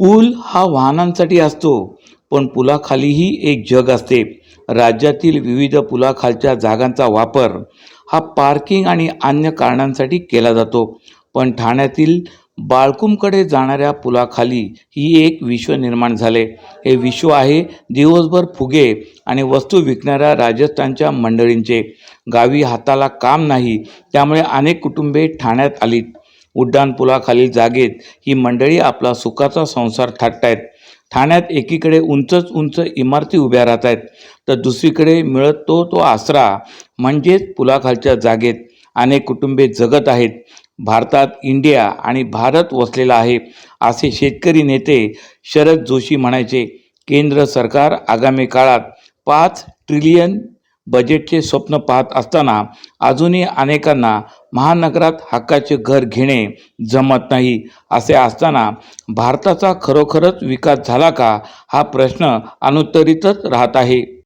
पूल हा वाहनांसाठी असतो पण पुलाखालीही एक जग असते. राज्यातील विविध पुलाखालच्या जागांचा वापर हा पार्किंग आणि अन्य कारणांसाठी केला जातो. पण ठाण्यातील बाळकुमकडे जाणाऱ्या पुलाखाली ही एक विश्व निर्माण झाले. हे विश्व आहे दिवसभर फुगे आणि वस्तू विकणाऱ्या राजस्थानच्या मंडळींचे. गावी हाताला काम नाही त्यामुळे अनेक कुटुंबे ठाण्यात आलीत उड्डाण पुलाखालील जागेत ही मंडळी आपला सुखाचा संसार थाटतायत. ठाण्यात एकीकडे उंचच उंच इमारती उभ्या राहत आहेत तर दुसरीकडे मिळत तो तो आसरा म्हणजेच पुलाखालच्या जागेत अनेक कुटुंबे जगत आहेत. भारतात इंडिया आणि भारत वसलेला आहे असे शेतकरी नेते शरद जोशी म्हणायचे केंद्र सरकार आगामी काळात पाच ट्रिलियन बजेटचे स्वप्न पाहत असताना अजूनही अनेकांना महानगरात हक्काचे घर घेणे जमत नाही. असे असताना भारताचा खरोखरच विकास झाला का? हा प्रश्न अनुत्तरितच राहत आहे.